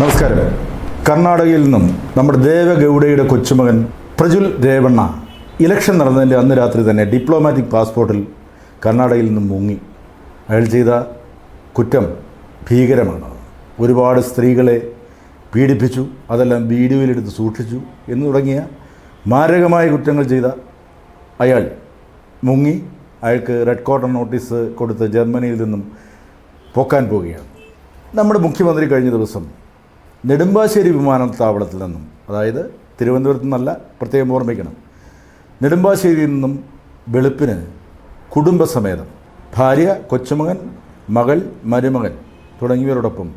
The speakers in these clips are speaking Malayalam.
നമസ്കാരം. കർണാടകയിൽ നിന്നും നമ്മുടെ ദേവഗൗഡയുടെ കൊച്ചുമകൻ പ്രജുൽ രേവണ്ണ ഇലക്ഷൻ നടന്നതിന്റെ അന്ന് രാത്രി തന്നെ ഡിപ്ലോമാറ്റിക് പാസ്പോർട്ടിൽ കർണാടകയിൽ നിന്നും മുങ്ങി. അയാൾ ചെയ്ത കുറ്റം ഭീകരമാണ്. ഒരുപാട് സ്ത്രീകളെ പീഡിപ്പിച്ചു അതെല്ലാം വീഡിയോയിലെടുത്ത് സൂക്ഷിച്ചു എന്ന് തുടങ്ങിയ മാരകമായ കുറ്റങ്ങൾ ചെയ്ത അയാൾ മുങ്ങി. അയാൾക്ക് റെഡ് കോട്ടൺ നോട്ടീസ് കൊടുത്ത് ജർമ്മനിയിൽ നിന്നും പൊക്കാൻ പോവുകയാണ്. നമ്മുടെ മുഖ്യമന്ത്രി കഴിഞ്ഞ ദിവസം നെടുമ്പാശ്ശേരി വിമാനത്താവളത്തിൽ നിന്നും അതായത് തിരുവനന്തപുരത്ത് നിന്നല്ല പ്രത്യേകം ഓർമ്മിക്കണം. നെടുമ്പാശ്ശേരിയിൽ നിന്നും വെളുപ്പിന് കുടുംബസമേതം ഭാര്യ കൊച്ചുമകൻ മകൾ മരുമകൻ തുടങ്ങിയവരോടൊപ്പം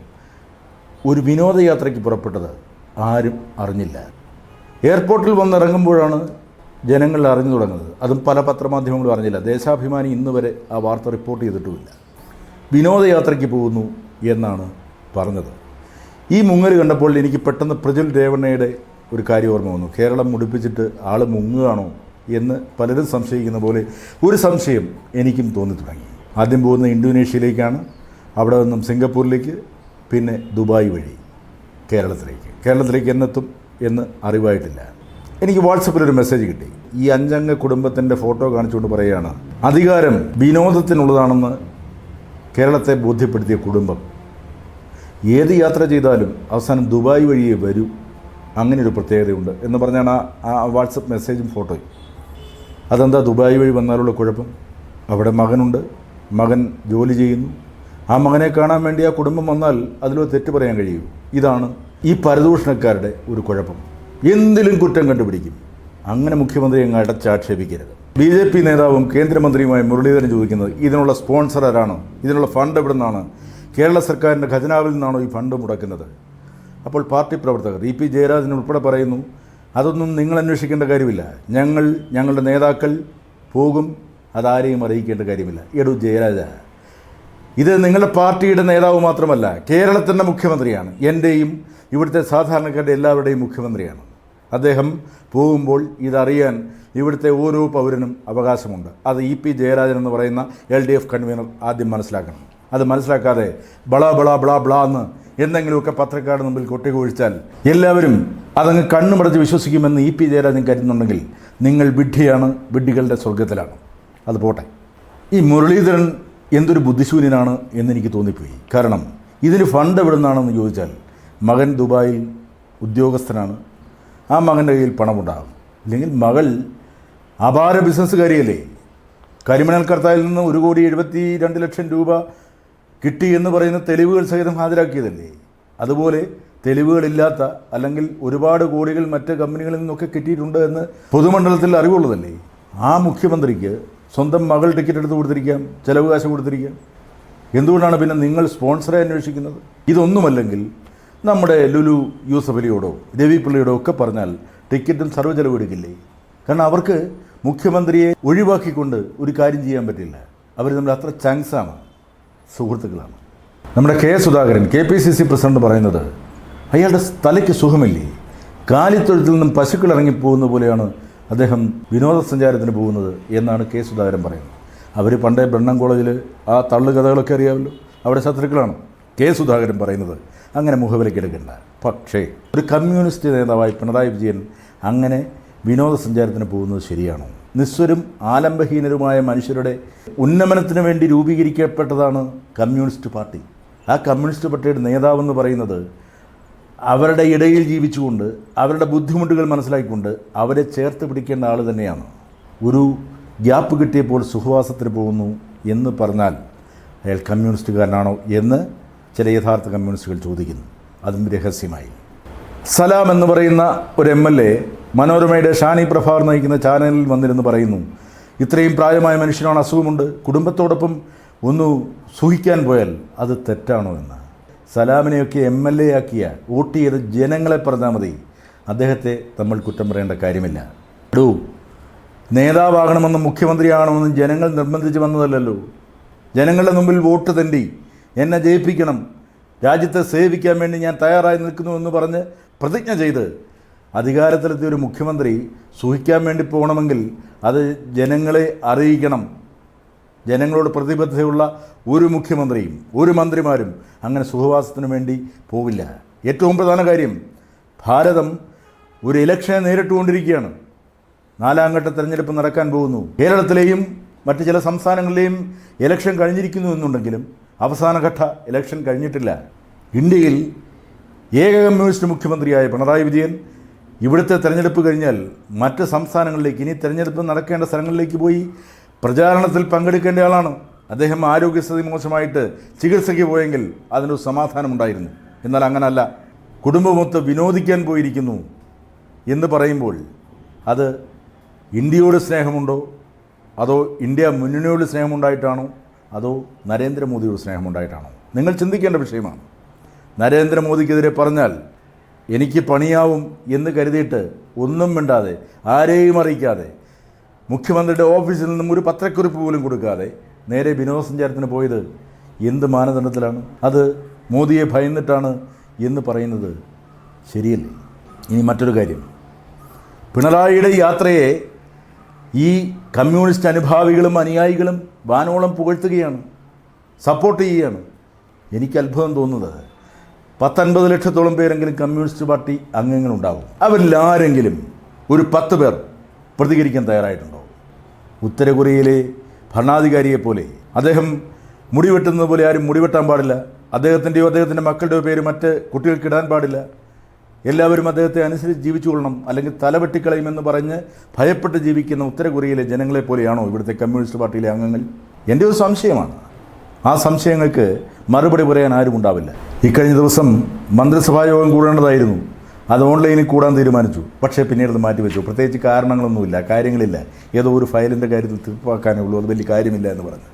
ഒരു വിനോദയാത്രയ്ക്ക് പുറപ്പെട്ടത് ആരും അറിഞ്ഞില്ല. എയർപോർട്ടിൽ വന്നിറങ്ങുമ്പോഴാണ് ജനങ്ങൾ അറിഞ്ഞു തുടങ്ങുന്നത്. അതും പല പത്രമാധ്യമങ്ങളും അറിഞ്ഞില്ല. ദേശാഭിമാനി ഇന്ന് വരെ ആ വാർത്ത റിപ്പോർട്ട് ചെയ്തിട്ടുമില്ല. വിനോദയാത്രയ്ക്ക് പോകുന്നു എന്നാണ് പറഞ്ഞത്. ഈ മുങ്ങൽ കണ്ടപ്പോൾ എനിക്ക് പെട്ടെന്ന് പ്രജുൽ രേവണ്ണയുടെ ഒരു കാര്യം ഓർമ്മ വന്നു. കേരളം മുടിപ്പിച്ചിട്ട് ആൾ മുങ്ങുകയാണോ എന്ന് പലരും സംശയിക്കുന്ന പോലെ ഒരു സംശയം എനിക്കും തോന്നി തുടങ്ങി. ആദ്യം പോകുന്ന ഇന്തോനേഷ്യയിലേക്കാണ് അവിടെ നിന്നും സിംഗപ്പൂരിലേക്ക് പിന്നെ ദുബായ് വഴി കേരളത്തിലേക്ക്. കേരളത്തിലേക്ക് എന്നെത്തും എന്ന് അറിവായിട്ടില്ല. എനിക്ക് വാട്സപ്പിൽ ഒരു മെസ്സേജ് കിട്ടി. ഈ അഞ്ചംഗ കുടുംബത്തിന്റെ ഫോട്ടോ കാണിച്ചുകൊണ്ട് പറയുകയാണ് അധികാരം വിനോദത്തിനുള്ളതാണെന്ന് കേരളത്തെ ബോധ്യപ്പെടുത്തിയ കുടുംബം ഏത് യാത്ര ചെയ്താലും അവസാനം ദുബായ് വഴിയേ വരൂ. അങ്ങനെ ഒരു പ്രത്യേകതയുണ്ട് എന്ന് പറഞ്ഞാണ് ആ വാട്സപ്പ് മെസ്സേജും ഫോട്ടോയും. അതെന്താ ദുബായ് വഴി വന്നാലുള്ള കുഴപ്പം? അവിടെ മകനുണ്ട്. മകൻ ജോലി ചെയ്യുന്നു. ആ മകനെ കാണാൻ വേണ്ടി ആ കുടുംബം വന്നാൽ അതിലൊരു തെറ്റ് പറയാൻ കഴിയും. ഇതാണ് ഈ പരദൂഷണക്കാരുടെ ഒരു കുഴപ്പം. എന്തിലും കുറ്റം കണ്ടുപിടിക്കും. അങ്ങനെ മുഖ്യമന്ത്രി അങ്ങ് അടച്ചാക്ഷേപിക്കരുത്. ബി ജെ പി നേതാവും കേന്ദ്രമന്ത്രിയുമായ മുരളീധരൻ ചോദിക്കുന്നത് ഇതിനുള്ള സ്പോൺസർ ആരാണ്? ഇതിനുള്ള ഫണ്ട് എവിടെ നിന്നാണ് കേരള സർക്കാരിന്റെ ഖജനാവിൽ നിന്നാണോ ഈ ഫണ്ട് മുടക്കുന്നത്? അപ്പോൾ പാർട്ടി പ്രവർത്തകർ ഇ പി ജയരാജൻ ഉൾപ്പെടെ പറയുന്നു അതൊന്നും നിങ്ങൾ അന്വേഷിക്കേണ്ട കാര്യമില്ല. ഞങ്ങൾ ഞങ്ങളുടെ നേതാക്കൾ പോകും അതാരെയും അറിയിക്കേണ്ട കാര്യമില്ല. എടു ജയരാജ ഇത് നിങ്ങളുടെ പാർട്ടിയുടെ നേതാവ് മാത്രമല്ല കേരളത്തിന്റെ മുഖ്യമന്ത്രിയാണ് എന്റെയും ഇവിടുത്തെ സാധാരണക്കാരുടെ എല്ലാവരുടെയും മുഖ്യമന്ത്രിയാണ്. അദ്ദേഹം പോകുമ്പോൾ ഇതറിയാൻ ഇവിടുത്തെ ഓരോ പൗരനും അവകാശമുണ്ട്. അത് ഇ പി ജയരാജൻ എന്ന് പറയുന്ന എൽ ഡി എഫ് കൺവീനർ ആദ്യം മനസ്സിലാക്കണം. അത് മനസ്സിലാക്കാതെ ബള ബള ബള ബ്ലാ എന്ന് എന്തെങ്കിലുമൊക്കെ പത്രക്കാരുടെ മുമ്പിൽ കൊട്ടിക്കൊഴിച്ചാൽ എല്ലാവരും അതങ്ങ് കണ്ണുമടച്ച് വിശ്വസിക്കുമെന്ന് ഇ പി ജയരാജൻ കരുതുന്നുണ്ടെങ്കിൽ നിങ്ങൾ വിഡ്ഢിയാണ് വിഡ്ഢികളുടെ സ്വർഗത്തിലാണ് അത് പോട്ടെ. ഈ മുരളീധരൻ എന്തൊരു ബുദ്ധിശൂന്യനാണ് എന്നെനിക്ക് തോന്നിപ്പോയി. കാരണം ഇതിന് ഫണ്ട് എവിടെ നിന്നാണെന്ന് ചോദിച്ചാൽ മകൻ ദുബായിൽ ഉദ്യോഗസ്ഥനാണ്. ആ മകന്റെ കയ്യിൽ പണമുണ്ടാകും. ഇല്ലെങ്കിൽ മകൾ അപാര ബിസിനസ്സുകാരിയല്ലേ കരിമണൽ കർത്തായിൽ നിന്ന് ഒരു കോടി എഴുപത്തി രണ്ട് ലക്ഷം രൂപ കിട്ടി എന്ന് പറയുന്ന തെളിവുകൾ സഹിതം ഹാജരാക്കിയതല്ലേ? അതുപോലെ തെളിവുകളില്ലാത്ത അല്ലെങ്കിൽ ഒരുപാട് കോടികൾ മറ്റ് കമ്പനികളിൽ നിന്നൊക്കെ കിട്ടിയിട്ടുണ്ട് എന്ന് പൊതുമണ്ഡലത്തിൽ അറിവുള്ളതല്ലേ? ആ മുഖ്യമന്ത്രിക്ക് സ്വന്തം മകൾ ടിക്കറ്റ് എടുത്ത് കൊടുത്തിരിക്കാം ചെലവ് കാശ് കൊടുത്തിരിക്കാം. എന്തുകൊണ്ടാണ് പിന്നെ നിങ്ങൾ സ്പോൺസറെ അന്വേഷിക്കുന്നത്? ഇതൊന്നുമല്ലെങ്കിൽ നമ്മുടെ ലുലു യൂസഫ് അലിയോടോ രവി പിള്ളയോടോ ഒക്കെ പറഞ്ഞാൽ ടിക്കറ്റും സർവ ചെലവ് എടുക്കില്ലേ? കാരണം അവർക്ക് മുഖ്യമന്ത്രിയെ ഒഴിവാക്കിക്കൊണ്ട് ഒരു കാര്യം ചെയ്യാൻ പറ്റില്ല. അവർ നമ്മൾ അത്ര ചങ്സാണ് സുഹൃത്തുക്കളാണ്. നമ്മുടെ K Sudhakaran K P C C president പറയുന്നത് അയാളുടെ തലയ്ക്ക് സുഖമില്ലേ? കാലിത്തൊഴുത്തിൽ നിന്നും പശുക്കൾ ഇറങ്ങിപ്പോകുന്ന പോലെയാണ് അദ്ദേഹം വിനോദസഞ്ചാരത്തിന് പോകുന്നത് എന്നാണ് കെ സുധാകരൻ പറയുന്നത്. അവർ പണ്ടേ ബ്രണ്ണം കോളേജിൽ ആ തള്ളു കഥകളൊക്കെ അറിയാമല്ലോ. അവിടെ ശത്രുക്കളാണ്. കെ സുധാകരൻ പറയുന്നത് അങ്ങനെ മുഖവിലേക്ക് പക്ഷേ ഒരു കമ്മ്യൂണിസ്റ്റ് നേതാവായി പിണറായി വിജയൻ അങ്ങനെ വിനോദസഞ്ചാരത്തിന് പോകുന്നത് ശരിയാണോ? നിസ്വരും ആലംബഹീനരുമായ മനുഷ്യരുടെ ഉന്നമനത്തിന് വേണ്ടി രൂപീകരിക്കപ്പെട്ടതാണ് കമ്മ്യൂണിസ്റ്റ് പാർട്ടി. ആ കമ്മ്യൂണിസ്റ്റ് പാർട്ടിയുടെ നേതാവെന്ന് പറയുന്നത് അവരുടെ ഇടയിൽ ജീവിച്ചുകൊണ്ട് അവരുടെ ബുദ്ധിമുട്ടുകൾ മനസ്സിലാക്കിക്കൊണ്ട് അവരെ ചേർത്ത് പിടിക്കേണ്ട ആൾ തന്നെയാണ്. ഒരു ഗ്യാപ്പ് കിട്ടിയപ്പോൾ സുഖവാസത്തിന് പോകുന്നു എന്ന് പറഞ്ഞാൽ അയാൾ കമ്മ്യൂണിസ്റ്റുകാരനാണോ എന്ന് ചില യഥാർത്ഥ കമ്മ്യൂണിസ്റ്റുകൾ ചോദിക്കുന്നു. അതും രഹസ്യമായി. സലാം എന്ന് പറയുന്ന ഒരു എം എൽ എ മനോരമയുടെ ഷാനി പ്രഭാർ നയിക്കുന്ന ചാനലിൽ വന്നിരുന്ന് പറയുന്നു ഇത്രയും പ്രായമായ മനുഷ്യനാണ് അസുഖമുണ്ട്. കുടുംബത്തോടൊപ്പം ഒന്ന് സൂഹിക്കാൻ പോയാൽ അത് തെറ്റാണോ എന്ന്? സലാമിനെയൊക്കെ എം എൽ എ ആക്കിയ വോട്ട് ചെയ്ത് ജനങ്ങളെ പറഞ്ഞാൽ മതി. അദ്ദേഹത്തെ നമ്മൾ കുറ്റം പറയേണ്ട കാര്യമില്ല. ഡൂ നേതാവാകണമെന്നും മുഖ്യമന്ത്രിയാകണമെന്നും ജനങ്ങൾ നിർബന്ധിച്ച് വന്നതല്ലല്ലോ. ജനങ്ങളുടെ മുമ്പിൽ വോട്ട് തെണ്ടി എന്നെ ജയിപ്പിക്കണം. രാജ്യത്തെ സേവിക്കാൻ വേണ്ടി ഞാൻ തയ്യാറായി നിൽക്കുന്നു എന്ന് പറഞ്ഞ് പ്രതിജ്ഞ ചെയ്ത് അധികാരത്തിലെത്തിയ ഒരു മുഖ്യമന്ത്രി സൂഹിക്കാൻ വേണ്ടി പോകണമെങ്കിൽ അത് ജനങ്ങളെ അറിയിക്കണം. ജനങ്ങളോട് പ്രതിബദ്ധതയുള്ള ഒരു മുഖ്യമന്ത്രിയും ഒരു മന്ത്രിമാരും അങ്ങനെ സുഖവാസത്തിന് വേണ്ടി പോവില്ല. ഏറ്റവും പ്രധാന കാര്യം ഭാരതം ഒരു ഇലക്ഷനെ നേരിട്ടുകൊണ്ടിരിക്കുകയാണ്. നാലാം ഘട്ട തെരഞ്ഞെടുപ്പ് നടക്കാൻ പോകുന്നു. കേരളത്തിലെയും മറ്റ് ചില സംസ്ഥാനങ്ങളിലെയും ഇലക്ഷൻ കഴിഞ്ഞിരിക്കുന്നു എന്നുണ്ടെങ്കിലും അവസാനഘട്ട ഇലക്ഷൻ കഴിഞ്ഞിട്ടില്ല. ഇന്ത്യയിൽ ഏക കമ്മ്യൂണിസ്റ്റ് മുഖ്യമന്ത്രിയായ പിണറായി വിജയൻ ഇവിടുത്തെ തെരഞ്ഞെടുപ്പ് കഴിഞ്ഞാൽ മറ്റ് സംസ്ഥാനങ്ങളിലേക്ക് ഇനി തെരഞ്ഞെടുപ്പ് നടക്കേണ്ട സ്ഥലങ്ങളിലേക്ക് പോയി പ്രചാരണത്തിൽ പങ്കെടുക്കേണ്ട ആളാണ്. അദ്ദേഹം ആരോഗ്യസ്ഥിതി മോശമായിട്ട് ചികിത്സയ്ക്ക് പോയെങ്കിൽ അതിനൊരു സമാധാനമുണ്ടായിരുന്നു. എന്നാൽ അങ്ങനല്ല. കുടുംബമൊത്ത് വിനോദിക്കാൻ പോയിരിക്കുന്നു എന്ന് പറയുമ്പോൾ അത് ഇന്ത്യയോട് സ്നേഹമുണ്ടോ? അതോ ഇന്ത്യ മുന്നണിയോട് സ്നേഹമുണ്ടായിട്ടാണോ? അതോ നരേന്ദ്രമോദിയോട് സ്നേഹമുണ്ടായിട്ടാണോ? നിങ്ങൾ ചിന്തിക്കേണ്ട വിഷയമാണ്. നരേന്ദ്രമോദിക്കെതിരെ പറഞ്ഞാൽ എനിക്ക് പണിയാവും എന്ന് കരുതിയിട്ട് ഒന്നും മിണ്ടാതെ ആരെയും അറിയിക്കാതെ മുഖ്യമന്ത്രിയുടെ ഓഫീസിൽ നിന്നും ഒരു പത്രക്കുറിപ്പ് പോലും കൊടുക്കാതെ നേരെ വിനോദസഞ്ചാരത്തിന് പോയത് എന്ത് മാനദണ്ഡത്തിലാണ്? അത് മോദിയെ ഭയന്നിട്ടാണ് എന്ന് പറയുന്നത് ശരിയല്ലേ? ഇനി മറ്റൊരു കാര്യം. പിണറായിയുടെ യാത്രയെ ഈ കമ്മ്യൂണിസ്റ്റ് അനുഭാവികളും അനുയായികളും വാനോളം പുകഴ്ത്തുകയാണ് സപ്പോർട്ട് ചെയ്യുകയാണ്. എനിക്ക് അത്ഭുതം തോന്നുന്നത്. പത്തൊൻപത് ലക്ഷത്തോളം പേരെങ്കിലും കമ്മ്യൂണിസ്റ്റ് പാർട്ടി അംഗങ്ങളുണ്ടാവും. അവരിൽ ആരെങ്കിലും ഒരു പത്ത് പേർ പ്രതികരിക്കാൻ തയ്യാറായിട്ടുണ്ടോ? ഉത്തര കൊറിയയിലെ ഭരണാധികാരിയെ പോലെ അദ്ദേഹം മുടിവെട്ടുന്നത് പോലെ ആരും മുടിവെട്ടാൻ പാടില്ല. അദ്ദേഹത്തിന്റെയോ അദ്ദേഹത്തിന്റെ മക്കളുടെയോ പേര് മറ്റ് കുട്ടികൾക്ക് ഇടാൻ പാടില്ല. എല്ലാവരും അദ്ദേഹത്തെ അനുസരിച്ച് ജീവിച്ചുകൊള്ളണം അല്ലെങ്കിൽ തലവെട്ടിക്കളയുമെന്ന് പറഞ്ഞ് ഭയപ്പെട്ട് ജീവിക്കുന്ന ഉത്തര കൊറിയയിലെ ജനങ്ങളെ പോലെയാണോ ഇവിടുത്തെ കമ്മ്യൂണിസ്റ്റ് പാർട്ടിയിലെ അംഗങ്ങൾ? എന്റെ ഒരു സംശയമാണ്. ആ സംശയങ്ങൾക്ക് മറുപടി പറയാൻ ആരും ഉണ്ടാവില്ല. ഇക്കഴിഞ്ഞ ദിവസം മന്ത്രിസഭാ യോഗം കൂടേണ്ടതായിരുന്നു. അത് ഓൺലൈനിൽ കൂടാൻ തീരുമാനിച്ചു. പക്ഷേ പിന്നീട് അത് മാറ്റിവെച്ചു. പ്രത്യേകിച്ച് കാരണങ്ങളൊന്നുമില്ല കാര്യങ്ങളില്ല. ഏതോ ഒരു ഫയലിന്റെ കാര്യത്തിൽ തീർപ്പാക്കാനേ ഉള്ളൂ. അത് വലിയ കാര്യമില്ല എന്ന് പറഞ്ഞു.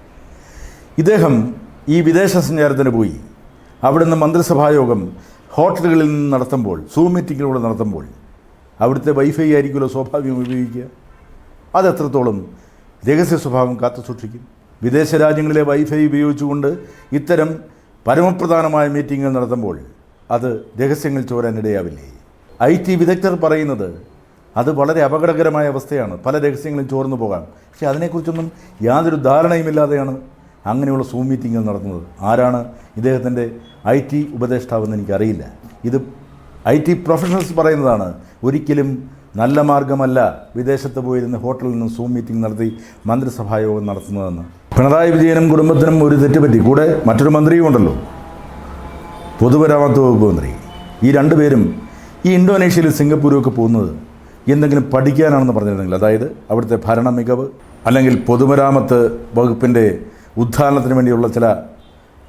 ഇദ്ദേഹം ഈ വിദേശ സഞ്ചാരത്തിന് പോയി. അവിടുന്ന് മന്ത്രിസഭാ യോഗം ഹോട്ടലുകളിൽ നിന്ന് നടത്തുമ്പോൾ സൂം മീറ്റിങ്ങിലൂടെ നടത്തുമ്പോൾ അവിടുത്തെ വൈഫൈ ആയിരിക്കുമല്ലോ സ്വാഭാവികം ഉപയോഗിക്കുക? അത് എത്രത്തോളം രഹസ്യ സ്വഭാവം കാത്തു സൂക്ഷിക്കും വിദേശ രാജ്യങ്ങളിലെ വൈഫൈ ഉപയോഗിച്ചുകൊണ്ട് ഇത്തരം പരമപ്രധാനമായ മീറ്റിങ്ങുകൾ നടത്തുമ്പോൾ അത് രഹസ്യങ്ങൾ ചോരാനിടയാവില്ലേ ഐ ടി വിദഗ്ധർ പറയുന്നത് അത് വളരെ അപകടകരമായ അവസ്ഥയാണ്. പല രഹസ്യങ്ങളും ചോർന്നു പോകാം. പക്ഷേ അതിനെക്കുറിച്ചൊന്നും യാതൊരു ധാരണയുമില്ലാതെയാണ് അങ്ങനെയുള്ള സൂം മീറ്റിങ്ങുകൾ നടത്തുന്നത്. ആരാണ് ഇദ്ദേഹത്തിന്റെ ഐ ടി ഉപദേഷ്ടാവെന്ന് എനിക്കറിയില്ല. ഇത് ഐ ടി പ്രൊഫഷണൽസ് പറയുന്നതാണ്. ഒരിക്കലും നല്ല മാർഗമല്ല വിദേശത്ത് പോയിരുന്ന് ഹോട്ടലിൽ നിന്ന് സൂം മീറ്റിംഗ് നടത്തി മന്ത്രിസഭായോഗം നടത്തുന്നതെന്ന്. പിണറായി വിജയനും കുടുംബത്തിനും ഒരു തെറ്റുപറ്റി കൂടെ മറ്റൊരു മന്ത്രിയും ഉണ്ടല്ലോ. പൊതുമരാമത്ത് വകുപ്പ് മന്ത്രി. ഈ രണ്ടുപേരും ഈ ഇന്തോനേഷ്യയിൽ സിംഗപ്പൂരും ഒക്കെ പോകുന്നത് എന്തെങ്കിലും പഠിക്കാനാണെന്ന് പറഞ്ഞിരുന്നെങ്കിൽ അതായത് അവിടുത്തെ ഭരണ മികവ് അല്ലെങ്കിൽ പൊതുമരാമത്ത് വകുപ്പിന്റെ ഉദ്ധാരണത്തിന് വേണ്ടിയുള്ള ചില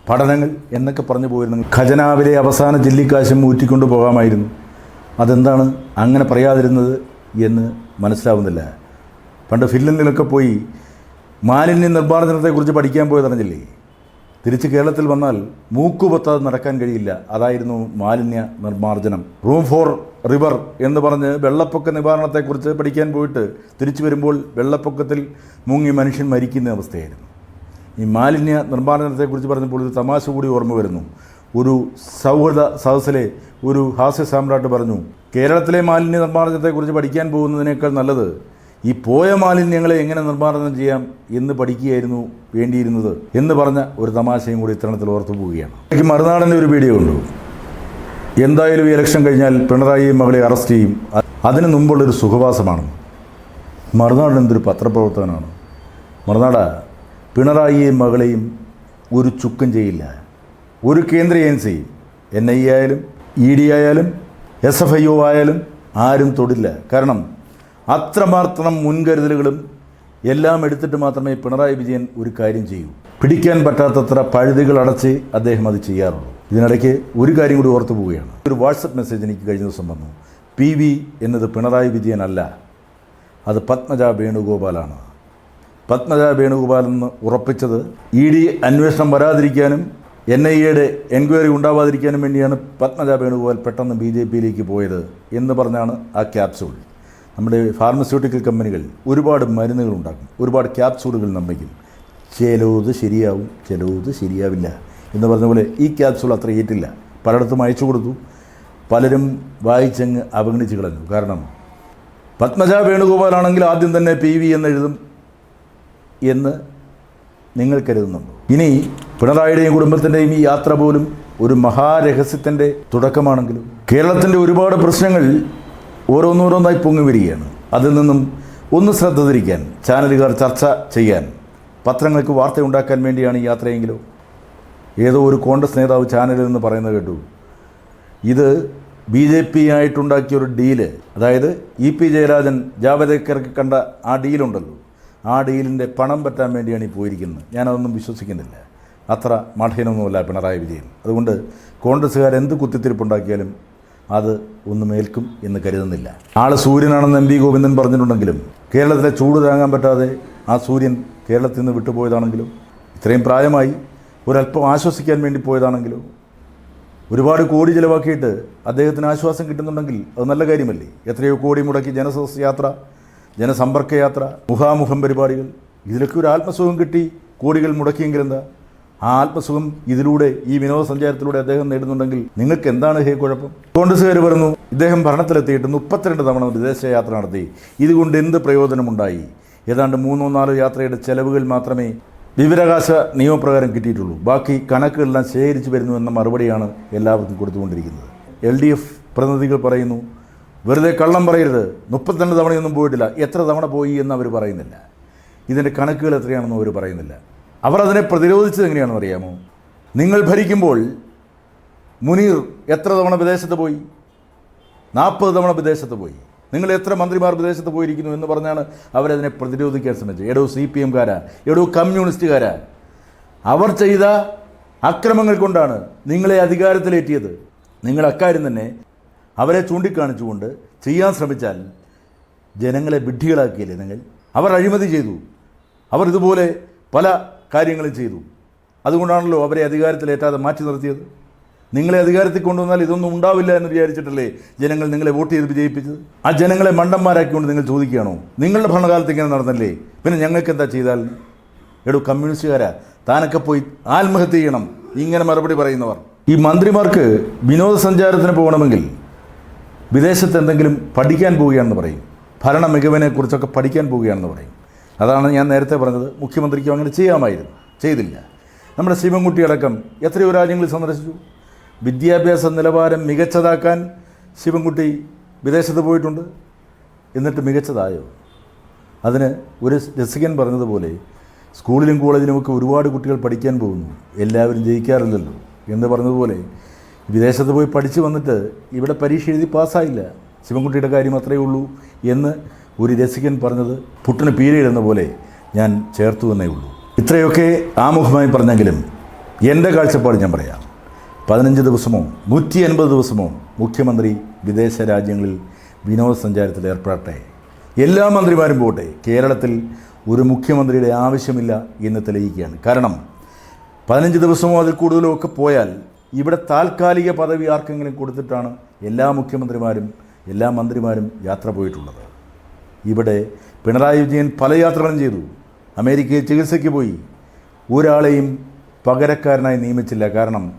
പഠനങ്ങൾ എന്നൊക്കെ പറഞ്ഞു പോയിരുന്നു ഖജനാവിലെ അവസാന ജില്ലിക്കാശം ഊറ്റിക്കൊണ്ടു പോകാമായിരുന്നു. അതെന്താണ് അങ്ങനെ പറയാതിരുന്നത് എന്ന് മനസ്സിലാവുന്നില്ല. പണ്ട് ഫിൻലൻഡിലൊക്കെ പോയി മാലിന്യ നിർമ്മാർജനത്തെക്കുറിച്ച് പഠിക്കാൻ പോയതറിഞ്ഞില്ലേ തിരിച്ച് കേരളത്തിൽ വന്നാൽ മൂക്കുപൊത്താതെ നടക്കാൻ കഴിയില്ല. അതായിരുന്നു മാലിന്യ നിർമ്മാർജനം. റൂം ഫോർ റിവർ എന്ന് പറഞ്ഞ് വെള്ളപ്പൊക്ക നിവാരണത്തെക്കുറിച്ച് പഠിക്കാൻ പോയിട്ട് തിരിച്ചു വരുമ്പോൾ വെള്ളപ്പൊക്കത്തിൽ മുങ്ങി മനുഷ്യൻ മരിക്കുന്ന അവസ്ഥയായിരുന്നു. ഈ മാലിന്യ നിർമ്മാർജനത്തെക്കുറിച്ച് പറഞ്ഞപ്പോൾ ഒരു തമാശ കൂടി ഓർമ്മ വരുന്നു. ഒരു സൗഹൃദ സദസ്സിലെ ഒരു ഹാസ്യ സാമ്രാട്ട് പറഞ്ഞു കേരളത്തിലെ മാലിന്യ നിർമ്മാർജനത്തെക്കുറിച്ച് പഠിക്കാൻ പോകുന്നതിനേക്കാൾ നല്ലത് ഈ പോയ മാലിന്യങ്ങളെ എങ്ങനെ നിർമ്മാർജനം ചെയ്യാം എന്ന് പഠിക്കുകയായിരുന്നു വേണ്ടിയിരുന്നത് എന്ന് പറഞ്ഞ ഒരു തമാശയും കൂടി ഇത്തരണത്തിൽ ഓർത്തു പോവുകയാണ്. എനിക്ക് മറുനാടന്റെ ഒരു വീഡിയോ ഉണ്ട് എന്തായാലും ഈ ഇലക്ഷൻ കഴിഞ്ഞാൽ പിണറായിയും മകളെ അറസ്റ്റ് ചെയ്യും. അതിന് മുമ്പുള്ളൊരു സുഖവാസമാണ്. മറുനാടൻ എന്തൊരു പത്രപ്രവർത്തകനാണ്. മറുനാട പിണറായിയെയും മകളെയും ഒരു ചുക്കും ചെയ്യില്ല. ഒരു കേന്ദ്ര ഏജൻസി എൻ ഐ ആയാലും ഇ ഡി ആയാലും എസ് എഫ് ഐ ഒ ആയാലും ആരും തൊടില്ല. കാരണം അത്രമാത്രം മുൻകരുതലുകളും എല്ലാം എടുത്തിട്ട് മാത്രമേ പിണറായി വിജയൻ ഒരു കാര്യം ചെയ്യൂ. പിടിക്കാൻ പറ്റാത്തത്ര പഴുതുകൾ അടച്ച് അദ്ദേഹം അത് ചെയ്യാറുള്ളൂ. ഇതിനിടയ്ക്ക് ഒരു കാര്യം കൂടി ഓർത്തു പോവുകയാണ്. ഒരു വാട്സപ്പ് മെസ്സേജ് എനിക്ക് കഴിഞ്ഞ ദിവസം വന്നു. പി വി എന്നത് പിണറായി വിജയൻ അല്ല. അത് പത്മജ വേണുഗോപാലാണ്. പത്മജ വേണുഗോപാൽ എന്ന് ഉറപ്പിച്ചത് ഇ ഡി അന്വേഷണം വരാതിരിക്കാനും എൻ ഐ എയുടെ എൻക്വയറി ഉണ്ടാവാതിരിക്കാനും വേണ്ടിയാണ് പത്മജ വേണുഗോപാൽ പെട്ടെന്ന് ബി ജെ പിയിലേക്ക് പോയത് എന്ന് പറഞ്ഞാണ് ആ ക്യാപ്സൂൾ നമ്മുടെ ഫാർമസ്യൂട്ടിക്കൽ കമ്പനികൾ ഒരുപാട് മരുന്നുകൾ ഉണ്ടാക്കും. ഒരുപാട് ക്യാപ്സൂളുകൾ നിർമ്മിക്കും ചിലത് ശരിയാവും ചിലത് ശരിയാവില്ല. എന്ന് പറഞ്ഞ പോലെ ഈ ക്യാപ്സൂൾ അത്ര ഏറ്റില്ല. പലയിടത്തും അയച്ചു കൊടുത്തു. പലരും വായിച്ചങ്ങ് അവഗണിച്ച് കളഞ്ഞു. കാരണം പത്മജ വേണുഗോപാലാണെങ്കിൽ ആദ്യം തന്നെ പി വി എന്നെഴുതും എന്ന് നിങ്ങൾ കരുതുന്നുണ്ടോ? ഇനി പിണറായിയുടെയും കുടുംബത്തിന്റെയും ഈ യാത്ര പോലും ഒരു മഹാരഹസ്യത്തിന്റെ തുടക്കമാണെങ്കിലും കേരളത്തിന്റെ ഒരുപാട് പ്രശ്നങ്ങൾ ഓരോന്നോരോന്നായി പൊങ്ങി വരികയാണ് അതിൽ നിന്നും ഒന്ന് ശ്രദ്ധ തിരിക്കാൻ ചാനലുകാർ ചർച്ച ചെയ്യാൻ പത്രങ്ങൾക്ക് വാർത്ത ഉണ്ടാക്കാൻ വേണ്ടിയാണ് യാത്രയെങ്കിലോ? ഏതോ ഒരു കോൺഗ്രസ് നേതാവ് ചാനലിൽ നിന്ന് പറയുന്നത് കേട്ടു. ഇത് ബി ജെ പി ആയിട്ടുണ്ടാക്കിയ ഒരു ഡീൽ. അതായത് ഇ പി ജയരാജൻ ജാവദേക്കർക്ക് കണ്ട ആ ഡീലുണ്ടല്ലോ. ആ ഡീലിന്റെ പണം പറ്റാൻ വേണ്ടിയാണ് ഈ പോയിരിക്കുന്നത്. ഞാനതൊന്നും വിശ്വസിക്കുന്നില്ല. അത്ര മഠീനൊന്നുമല്ല പിണറായി വിജയൻ. അതുകൊണ്ട് കോൺഗ്രസ്സുകാർ എന്ത് കുത്തിത്തിരിപ്പുണ്ടാക്കിയാലും അത് ഒന്നും ഏൽക്കും എന്ന് കരുതുന്നില്ല. ആൾ സൂര്യനാണെന്ന് എം വി ഗോവിന്ദൻ പറഞ്ഞിട്ടുണ്ടെങ്കിലും കേരളത്തിലെ ചൂട് താങ്ങാൻ പറ്റാതെ ആ സൂര്യൻ കേരളത്തിൽ നിന്ന് വിട്ടുപോയതാണെങ്കിലും ഇത്രയും പ്രായമായി ഒരല്പം ആശ്വസിക്കാൻ വേണ്ടി പോയതാണെങ്കിലും ഒരുപാട് കോടി ചിലവാക്കിയിട്ട് അദ്ദേഹത്തിന് ആശ്വാസം കിട്ടുന്നുണ്ടെങ്കിൽ അത് നല്ല കാര്യമല്ലേ? എത്രയോ കോടി മുടക്കി ജനസദസ് യാത്ര ജനസമ്പർക്ക യാത്ര മുഖാമുഖം പരിപാടികൾ ഇതിലൊക്കെ ഒരു ആത്മസുഖം കിട്ടി കോടികൾ മുടക്കിയെങ്കിൽ എന്താ? ആ ആത്മസുഖം ഇതിലൂടെ ഈ വിനോദസഞ്ചാരത്തിലൂടെ അദ്ദേഹം നേടുന്നുണ്ടെങ്കിൽ നിങ്ങൾക്ക് എന്താണ് ഹേ കുഴപ്പം? കോൺഗ്രസ്സുകാർ പറഞ്ഞു ഇദ്ദേഹം ഭരണത്തിലെത്തിയിട്ട് മുപ്പത്തിരണ്ട് തവണ വിദേശയാത്ര നടത്തി. ഇതുകൊണ്ട് എന്ത് പ്രയോജനമുണ്ടായി? ഏതാണ്ട് മൂന്നോ നാലോ യാത്രയുടെ ചെലവുകൾ മാത്രമേ വിവരാകാശ നിയമപ്രകാരം കിട്ടിയിട്ടുള്ളൂ. ബാക്കി കണക്കുകളെല്ലാം ശേഖരിച്ചു വരുന്നു എന്ന മറുപടിയാണ് എല്ലാവർക്കും കൊടുത്തുകൊണ്ടിരിക്കുന്നത്. എൽ ഡി എഫ് പ്രതിനിധികൾ പറയുന്നു വെറുതെ കള്ളം പറയരുത്. മുപ്പത്തിരണ്ട് തവണയൊന്നും പോയിട്ടില്ല. എത്ര തവണ പോയി എന്ന് അവർ പറയുന്നില്ല. ഇതിന്റെ കണക്കുകൾ എത്രയാണെന്നും അവർ പറയുന്നില്ല. അവർ അതിനെ പ്രതിരോധിച്ചത് എങ്ങനെയാണെന്ന് അറിയാമോ? നിങ്ങൾ ഭരിക്കുമ്പോൾ മുനീർ എത്ര തവണ വിദേശത്ത് പോയി? നാൽപ്പത് തവണ വിദേശത്ത് പോയി. നിങ്ങൾ എത്ര മന്ത്രിമാർ വിദേശത്ത് പോയിരിക്കുന്നു എന്ന് പറഞ്ഞാണ് അവരതിനെ പ്രതിരോധിക്കാൻ ശ്രമിച്ചത്. എടോ സി പി എംകാരാ എടോ കമ്മ്യൂണിസ്റ്റുകാരാ. അവർ ചെയ്ത അക്രമങ്ങൾ കൊണ്ടാണ് നിങ്ങളെ അധികാരത്തിലേറ്റിയത്. നിങ്ങൾ അക്കാര്യം തന്നെ അവരെ ചൂണ്ടിക്കാണിച്ചുകൊണ്ട് ചെയ്യാൻ ശ്രമിച്ചാൽ ജനങ്ങളെ വിഡ്ഢികളാക്കിയില്ലേ നിങ്ങൾ? അവർ അഴിമതി ചെയ്തു. അവർ ഇതുപോലെ പല കാര്യങ്ങളും ചെയ്തു. അതുകൊണ്ടാണല്ലോ അവരെ അധികാരത്തിലേറ്റാതെ മാറ്റി നിർത്തിയത്. നിങ്ങളെ അധികാരത്തിൽ കൊണ്ടുവന്നാൽ ഇതൊന്നും ഉണ്ടാവില്ല എന്ന് വിചാരിച്ചിട്ടല്ലേ ജനങ്ങൾ നിങ്ങളെ വോട്ട് ചെയ്ത് വിജയിപ്പിച്ചത്? ആ ജനങ്ങളെ മണ്ടന്മാരാക്കിക്കൊണ്ട് നിങ്ങൾ ചോദിക്കുകയാണോ? നിങ്ങളുടെ ഭരണകാലത്ത് ഇങ്ങനെ നടന്നല്ലേ? പിന്നെ ഞങ്ങൾക്ക് എന്താ ചെയ്താൽ? എടോ കമ്മ്യൂണിസ്റ്റുകാരാ താനൊക്കെ പോയി ആത്മഹത്യ ചെയ്യണം. ഇങ്ങനെ മറുപടി പറയുന്നവർ. ഈ മന്ത്രിമാർക്ക് വിനോദസഞ്ചാരത്തിന് പോകണമെങ്കിൽ വിദേശത്ത് എന്തെങ്കിലും പഠിക്കാൻ പോവുകയാണെന്ന് പറയും. ഭരണ മികവിനെക്കുറിച്ചൊക്കെ പഠിക്കാൻ പോവുകയാണെന്ന് പറയും. അതാണ് ഞാൻ നേരത്തെ പറഞ്ഞത്. മുഖ്യമന്ത്രിക്കും അങ്ങനെ ചെയ്യാമായിരുന്നു. ചെയ്തില്ല. നമ്മുടെ ശിവൻകുട്ടി അടക്കം എത്രയോ രാജ്യങ്ങളിൽ സന്ദർശിച്ചു. വിദ്യാഭ്യാസ നിലവാരം മികച്ചതാക്കാൻ ശിവൻകുട്ടി വിദേശത്ത് പോയിട്ടുണ്ട്. എന്നിട്ട് മികച്ചതായോ? അതിന് ഒരു രസികൻ പറഞ്ഞതുപോലെ സ്കൂളിലും കോളേജിലുമൊക്കെ ഒരുപാട് കുട്ടികൾ പഠിക്കാൻ പോകുന്നു. എല്ലാവരും ജയിക്കാറില്ലല്ലോ എന്ന് പറഞ്ഞതുപോലെ വിദേശത്ത് പോയി പഠിച്ചു വന്നിട്ട് ഇവിടെ പരീക്ഷ എഴുതി പാസ്സായില്ല. ശിവൻകുട്ടിയുടെ കാര്യം അത്രയേ ഉള്ളൂ എന്ന് ഒരു രസികൻ പറഞ്ഞത് പുട്ടിന് പീരയിടുന്ന പോലെ ഞാൻ ചേർത്തു എന്നേ ഉള്ളൂ. ഇത്രയൊക്കെ ആമുഖമായി പറഞ്ഞെങ്കിലും എന്റെ കാഴ്ചപ്പാട് ഞാൻ പറയാം. പതിനഞ്ച് ദിവസമോ നൂറ്റി അൻപത് ദിവസമോ മുഖ്യമന്ത്രി വിദേശ രാജ്യങ്ങളിൽ വിനോദസഞ്ചാരത്തിൽ ഏർപ്പെടട്ടെ. എല്ലാ മന്ത്രിമാരും പോട്ടെ കേരളത്തിൽ ഒരു മുഖ്യമന്ത്രിയുടെ ആവശ്യമില്ല എന്ന് തെളിയിക്കുകയാണ്. കാരണം പതിനഞ്ച് ദിവസമോ അതിൽ കൂടുതലോ ഒക്കെ പോയാൽ ഇവിടെ താൽക്കാലിക പദവി ആർക്കെങ്കിലും കൊടുത്തിട്ടാണ് എല്ലാ മുഖ്യമന്ത്രിമാരും എല്ലാ മന്ത്രിമാരും യാത്ര പോയിട്ടുള്ളത്. ഇവിടെ പിണറായി വിജയൻ പല യാത്രകളും ചെയ്തു. അമേരിക്കയിൽ ചികിത്സയ്ക്ക് പോയി. ഒരാളെയും പകരക്കാരനായി നിയമിച്ചില്ല. കാരണം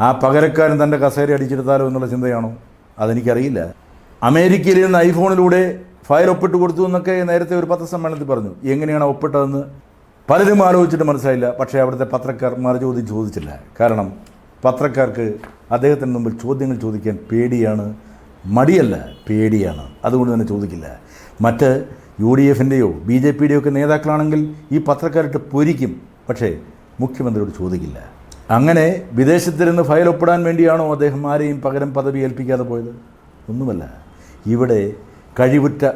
ആ പകരക്കാരൻ തന്റെ കസേര അടിച്ചെടുത്താലോ എന്നുള്ള ചിന്തയാണോ? അതെനിക്കറിയില്ല. അമേരിക്കയിൽ നിന്ന് ഐഫോണിലൂടെ ഫയൽ ഒപ്പിട്ട് കൊടുത്തു എന്നൊക്കെ നേരത്തെ ഒരു പത്രസമ്മേളനത്തിൽ പറഞ്ഞു. എങ്ങനെയാണ് ഒപ്പിട്ടതെന്ന് പലരും ആലോചിച്ചിട്ട് മനസ്സിലായില്ല. പക്ഷേ അവിടുത്തെ പത്രക്കാർ മറുചോദ്യം ചോദിച്ചില്ല. കാരണം പത്രക്കാർക്ക് അദ്ദേഹത്തിന് മുമ്പിൽ ചോദ്യങ്ങൾ ചോദിക്കാൻ പേടിയാണ്. മടിയല്ല പേടിയാണ്. അതുകൊണ്ട് തന്നെ ചോദിക്കില്ല. മറ്റ് യു ഡി എഫിന്റെയോ ബി ജെ പിയുടെയോ ഒക്കെ നേതാക്കളാണെങ്കിൽ ഈ പത്രക്കാരിട്ട് പൊരിക്കും. പക്ഷേ മുഖ്യമന്ത്രിയോട് ചോദിക്കില്ല. അങ്ങനെ വിദേശത്തിരുന്ന് ഫയൽ ഒപ്പിടാൻ വേണ്ടിയാണോ അദ്ദേഹം ആരെയും പകരം പദവി ഏൽപ്പിക്കാതെ പോയത്? ഒന്നുമല്ല. ഇവിടെ കഴിവുറ്റ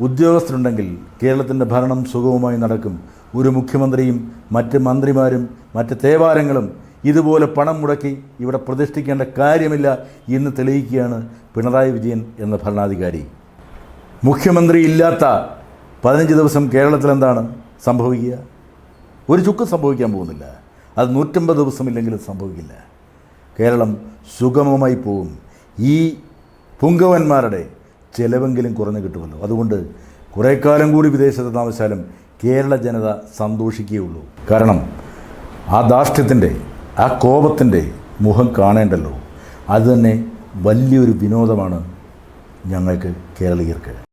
ഉദ്യോഗസ്ഥരുണ്ടെങ്കിൽ കേരളത്തിന്റെ ഭരണം സുഗമമായി നടക്കും. ഒരു മുഖ്യമന്ത്രിയും മറ്റ് മന്ത്രിമാരും മറ്റ് തേവാരങ്ങളും ഇതുപോലെ പണം മുടക്കി ഇവിടെ പ്രതിഷ്ഠിക്കേണ്ട കാര്യമില്ല എന്ന് തെളിയിക്കുകയാണ് പിണറായി വിജയൻ എന്ന ഭരണാധികാരി. മുഖ്യമന്ത്രി ഇല്ലാത്ത പതിനഞ്ച് ദിവസം കേരളത്തിൽ എന്താണ് സംഭവിക്കുക? ഒരു ചുക്ക് സംഭവിക്കാൻ പോകുന്നില്ല. അത് നൂറ്റമ്പത് ദിവസമില്ലെങ്കിലും സംഭവിക്കില്ല. കേരളം സുഗമമായി പോകും. ഈ പുങ്കവന്മാരുടെ ചിലവെങ്കിലും കുറഞ്ഞു കിട്ടുമല്ലോ. അതുകൊണ്ട് കുറേ കാലം കൂടി വിദേശത്ത് താമസിച്ചാലും കേരള ജനത സന്തോഷിക്കുകയുള്ളൂ. കാരണം ആ ധാർഷ്ട്യത്തിന്റെ ആ കോപത്തിന്റെ മുഖം കാണേണ്ടല്ലോ. അതുതന്നെ വലിയൊരു വിനോദമാണ് ഞങ്ങൾക്ക് കേരളീയർക്ക്.